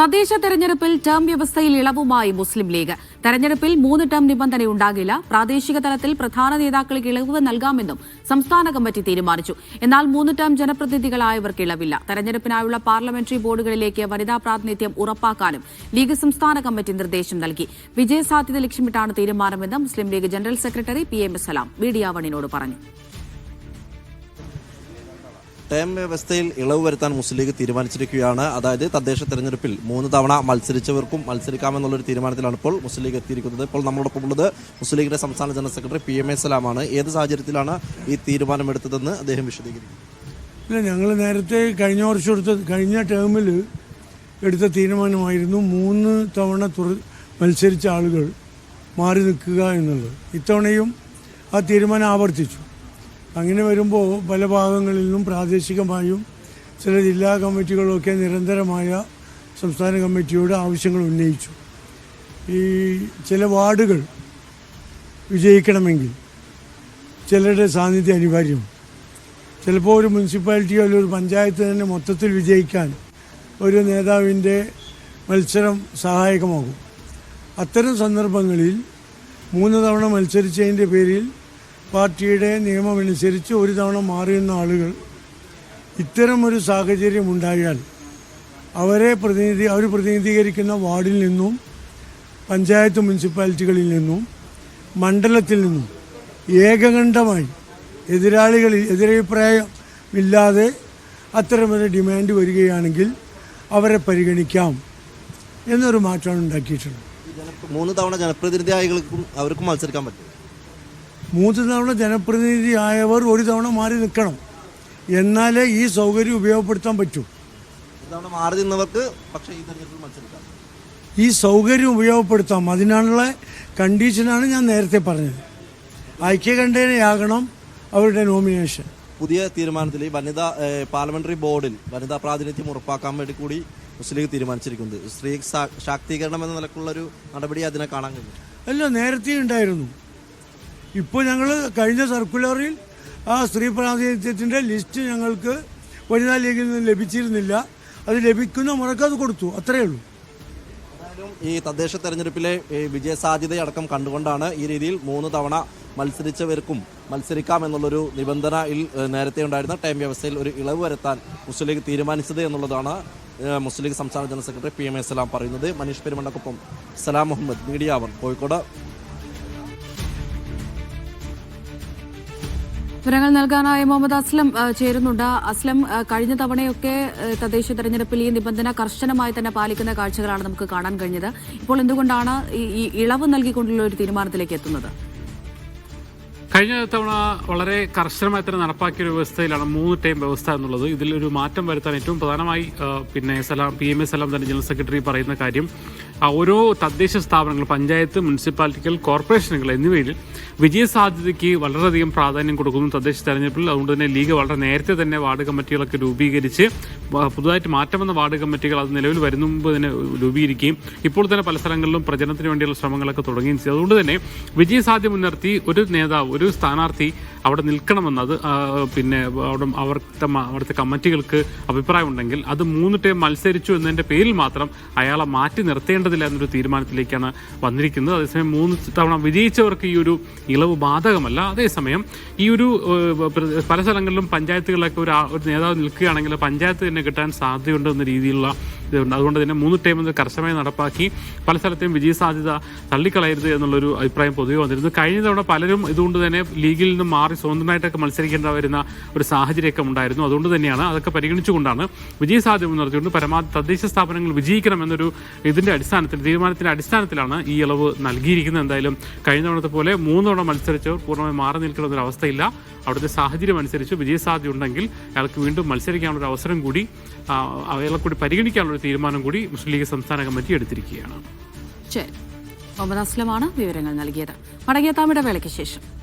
തദ്ദേശ തെരഞ്ഞെടുപ്പിൽ ടേം വ്യവസ്ഥയിൽ ഇളവുമായി മുസ്ലിം ലീഗ്. തെരഞ്ഞെടുപ്പിൽ മൂന്ന് ടേം നിബന്ധന ഉണ്ടാകില്ല. പ്രാദേശിക തലത്തിൽ പ്രധാന നേതാക്കൾക്ക് ഇളവ് നൽകാമെന്നും സംസ്ഥാന കമ്മിറ്റി തീരുമാനിച്ചു. എന്നാൽ മൂന്ന് ടേം ജനപ്രതിനിധികളായവർക്ക് ഇളവില്ല. തെരഞ്ഞെടുപ്പിനായുള്ള പാർലമെന്ററി ബോർഡുകളിലേക്ക് വനിതാ പ്രാതിനിധ്യം ഉറപ്പാക്കാനും ലീഗ് സംസ്ഥാന കമ്മിറ്റി നിർദ്ദേശം നൽകി. വിജയസാധ്യത ലക്ഷ്യമിട്ടാണ് തീരുമാനമെന്ന് Muslim League general secretary P M Salam media വണിനോട് പറഞ്ഞു. ടേം വ്യവസ്ഥയിൽ ഇളവ് വരുത്താൻ മുസ്ലിം ലീഗ് തീരുമാനിച്ചിരിക്കുകയാണ്. അതായത് തദ്ദേശ തെരഞ്ഞെടുപ്പിൽ മൂന്ന് തവണ മത്സരിച്ചവർക്കും മത്സരിക്കാമെന്നുള്ളൊരു തീരുമാനത്തിലാണ് ഇപ്പോൾ മുസ്ലിം ലീഗ് എത്തിയിരിക്കുന്നത്. ഇപ്പോൾ നമ്മളോടൊപ്പം ഉള്ളത് മുസ്ലിം ലീഗിന്റെ സംസ്ഥാന general secretary P M A സലാമാണ്. ഏത് സാഹചര്യത്തിലാണ് ഈ തീരുമാനമെടുത്തതെന്ന് അദ്ദേഹം വിശദീകരിക്കും ഇല്ല ഞങ്ങൾ നേരത്തെ കഴിഞ്ഞ വർഷം എടുത്ത കഴിഞ്ഞ ടേമിൽ എടുത്ത തീരുമാനമായിരുന്നു മൂന്ന് തവണ തുറ മത്സരിച്ച ആളുകൾ മാറി നിൽക്കുക എന്നുള്ളത്. ഇത്തവണയും ആ തീരുമാനം ആവർത്തിച്ചു. അങ്ങനെ വരുമ്പോൾ പല ഭാഗങ്ങളിൽ നിന്നും പ്രാദേശികമായും ചില ജില്ലാ കമ്മിറ്റികളൊക്കെ നിരന്തരമായ സംസ്ഥാന കമ്മിറ്റിയോട് ആവശ്യങ്ങൾ ഉന്നയിച്ചു. ഈ ചില വാർഡുകൾ വിജയിക്കണമെങ്കിൽ ചിലരുടെ സാന്നിധ്യം അനിവാര്യം. ചിലപ്പോൾ ഒരു മുനിസിപ്പാലിറ്റിയോ അല്ലെങ്കിൽ ഒരു പഞ്ചായത്ത് തന്നെ മൊത്തത്തിൽ വിജയിക്കാൻ ഒരു നേതാവിന്റെ മത്സരം സഹായകമാകും. അത്തരം സന്ദർഭങ്ങളിൽ മൂന്ന് തവണ മത്സരിച്ചതിന്റെ പേരിൽ പാർട്ടിയുടെ നിയമമനുസരിച്ച് ഒരു തവണ മാറിയുന്ന ആളുകൾ ഇത്തരമൊരു സാഹചര്യം ഉണ്ടായാൽ അവരെ പ്രതിനിധി അവർ പ്രതിനിധീകരിക്കുന്ന വാർഡിൽ നിന്നും പഞ്ചായത്ത് മുനിസിപ്പാലിറ്റികളിൽ നിന്നും മണ്ഡലത്തിൽ നിന്നും ഏകകണ്ഠമായി എതിരാളികളിൽ എതിരഭിപ്രായമില്ലാതെ അത്തരമൊരു ഡിമാൻഡ് വരികയാണെങ്കിൽ അവരെ പരിഗണിക്കാം എന്നൊരു മാറ്റമാണ് ഉണ്ടാക്കിയിട്ടുള്ളത്. മൂന്ന് തവണ ജനപ്രതിനിധിയായികൾക്കും അവർക്കും മത്സരിക്കാൻ പറ്റും മൂന്ന് തവണ ജനപ്രതിനിധിയായവർ ഒരു തവണ മാറി നിൽക്കണം. എന്നാലേ ഈ സൗകര്യം ഉപയോഗപ്പെടുത്താൻ പറ്റൂ. മാറി നിന്നവർക്ക് പക്ഷേ ഈ തെരഞ്ഞെടുപ്പിൽ മത്സരിക്കാം. ഈ സൗകര്യം ഉപയോഗപ്പെടുത്താം. അതിനുള്ള കണ്ടീഷനാണ് ഞാൻ നേരത്തെ പറഞ്ഞത്. ഐക്യകണ്ഠേനയാകണം അവരുടെ നോമിനേഷൻ. പുതിയ തീരുമാനത്തിൽ വനിതാ പാർലമെന്ററി ബോർഡിൽ വനിതാ പ്രാതിനിധ്യം ഉറപ്പാക്കാൻ വേണ്ടി കൂടി മുസ്ലിം ലീഗ് തീരുമാനിച്ചിരിക്കുന്നത്. സ്ത്രീ ശാക്തീകരണം എന്ന നിലക്കുള്ള ഒരു നടപടി അതിനെ കാണാൻ കഴിയും. അല്ല നേരത്തെ ഉണ്ടായിരുന്നു ഇപ്പോൾ ഞങ്ങൾ കഴിഞ്ഞ സർക്കുലറിൽ ആ സ്ത്രീ പ്രാതിനിധ്യത്തിന്റെ ലിസ്റ്റ് ഞങ്ങൾക്ക് വനിതാ ലീഗിൽ നിന്ന് ലഭിച്ചിരുന്നില്ല. അത് ലഭിക്കുന്ന മുറക്ക് അത് കൊടുത്തു. അത്രയേ ഉള്ളൂ. ഈ തദ്ദേശ തെരഞ്ഞെടുപ്പിലെ ഈ വിജയസാധ്യതയടക്കം കണ്ടുകൊണ്ടാണ് ഈ രീതിയിൽ മൂന്ന് തവണ മത്സരിച്ചവർക്കും മത്സരിക്കാം എന്നുള്ളൊരു നിബന്ധനയിൽ നേരത്തെ ഉണ്ടായിരുന്ന ടൈം വ്യവസ്ഥയിൽ ഒരു ഇളവ് വരുത്താൻ മുസ്ലിം ലീഗ് തീരുമാനിച്ചത് എന്നുള്ളതാണ് മുസ്ലിം ലീഗ് സംസ്ഥാന general secretary P M S Salam പറയുന്നത്. മനീഷ് പെരുമണ്ണക്കൊപ്പം സലാം മുഹമ്മദ് മീഡിയ അവർ കോഴിക്കോട്. വിവരങ്ങൾ നൽകാനായി മുഹമ്മദ് അസ്ലം ചേരുന്നുണ്ട്. അസ്ലം കഴിഞ്ഞ തവണയൊക്കെ തദ്ദേശീയ തദ്ദേശ തെരഞ്ഞെടുപ്പിൽ ഈ നിബന്ധന കർശനമായി തന്നെ പാലിക്കുന്ന കാഴ്ചകളാണ് നമുക്ക് കാണാൻ കഴിഞ്ഞത്. ഇപ്പോൾ എന്തുകൊണ്ടാണ് ഈ ഇളവ് നൽകിക്കൊണ്ടുള്ള ഒരു തീരുമാനത്തിലേക്ക് എത്തുന്നത്? കഴിഞ്ഞ തവണ വളരെ കർശനമായി തന്നെ നടപ്പാക്കിയ ഒരു വ്യവസ്ഥയിലാണ് മൂന്ന് ടൈം വ്യവസ്ഥ എന്നുള്ളത്. ഇതിലൊരു മാറ്റം വരുത്താൻ ഏറ്റവും പ്രധാനമായി പിന്നെ Salam P M A Salam തന്നെ ജനറൽ സെക്രട്ടറി പറയുന്ന കാര്യം ഓരോ തദ്ദേശ സ്ഥാപനങ്ങൾ പഞ്ചായത്ത് മുനിസിപ്പാലിറ്റികൾ കോർപ്പറേഷനുകൾ എന്നിവയിൽ വിജയസാധ്യതയ്ക്ക് വളരെയധികം പ്രാധാന്യം കൊടുക്കുന്നു തദ്ദേശ തെരഞ്ഞെടുപ്പിൽ. അതുകൊണ്ട് തന്നെ ലീഗ് വളരെ നേരത്തെ തന്നെ വാർഡ് കമ്മിറ്റികളൊക്കെ രൂപീകരിച്ച് പുതുതായിട്ട് മാറ്റം വന്ന വാർഡ് കമ്മിറ്റികൾ അത് നിലവിൽ വരുന്ന മുമ്പ് തന്നെ രൂപീകരിക്കുകയും ഇപ്പോൾ തന്നെ പല സ്ഥലങ്ങളിലും പ്രചരണത്തിന് വേണ്ടിയുള്ള ശ്രമങ്ങളൊക്കെ തുടങ്ങുകയും ചെയ്തു. അതുകൊണ്ട് തന്നെ വിജയസാധ്യത മുൻനിർത്തി ഒരു നേതാവ് ഒരു സ്ഥാനാർത്ഥി അവിടെ നിൽക്കണമെന്നത് പിന്നെ അവിടെ അവിടുത്തെ അവിടുത്തെ കമ്മിറ്റികൾക്ക് അഭിപ്രായമുണ്ടെങ്കിൽ അത് മൂന്ന് ടൈം മത്സരിച്ചു എന്നതിന്റെ പേരിൽ മാത്രം അയാളെ മാറ്റി നിർത്തേണ്ടതില്ല എന്നൊരു തീരുമാനത്തിലേക്കാണ് വന്നിരിക്കുന്നത്. അതേസമയം മൂന്ന് തവണ വിജയിച്ചവർക്ക് ഈ ഒരു ഇളവ് ബാധകമല്ല. അതേസമയം ഈ ഒരു പല സ്ഥലങ്ങളിലും പഞ്ചായത്തുകളിലൊക്കെ ഒരു നേതാവ് നിൽക്കുകയാണെങ്കിൽ പഞ്ചായത്ത് തന്നെ കിട്ടാൻ സാധ്യതയുണ്ട് എന്ന രീതിയിലുള്ള ഇതുണ്ട്. അതുകൊണ്ട് തന്നെ മൂന്ന് ടൈം എന്നത് കർശനമായി നടപ്പാക്കി. പല സ്ഥലത്തെയും വിജയ സാധ്യത തള്ളിക്കളയരുത് എന്നുള്ളൊരു അഭിപ്രായം പൊതുവെ വന്നിരുന്നു. കഴിഞ്ഞ തവണ പലരും ഇതുകൊണ്ട് തന്നെ ലീഗിൽ നിന്ന് മാറി സ്വതന്ത്രമായിട്ടൊക്കെ മത്സരിക്കേണ്ട വരുന്ന ഒരു സാഹചര്യമൊക്കെ ഉണ്ടായിരുന്നു. അതുകൊണ്ട് തന്നെയാണ് അതൊക്കെ പരിഗണിച്ചുകൊണ്ടാണ് വിജയ സാധ്യത മുൻനിർത്തിക്കൊണ്ട് പരമാവധി തദ്ദേശ സ്ഥാപനങ്ങൾ വിജയിക്കണം എന്നൊരു ഇതിന്റെ അടിസ്ഥാനത്തിൽ തീരുമാനത്തിന്റെ അടിസ്ഥാനത്തിലാണ് ഈ ഇളവ് നൽകിയിരിക്കുന്നത്. എന്തായാലും കഴിഞ്ഞ തവണത്തെ പോലെ മൂന്ന് തവണ മത്സരിച്ചവർ പൂർണമായി മാറി നിൽക്കുന്ന ഒരു അവസ്ഥയില്ല അവിടുത്തെ സാഹചര്യം അനുസരിച്ച് വിജയസാധ്യത ഉണ്ടെങ്കിൽ അയാൾക്ക് വീണ്ടും മത്സരിക്കാനുള്ള ഒരു അവസരം കൂടി അയാളെ കൂടി പരിഗണിക്കാനുള്ള ഒരു തീരുമാനം കൂടി മുസ്ലിം ലീഗ് സംസ്ഥാന കമ്മിറ്റി എടുത്തിരിക്കുകയാണ്. ശരി. അസ്ലമാണ് വിവരങ്ങൾ നൽകിയത്. മടങ്ങിയ താമിടവേളയ്ക്ക് ശേഷം.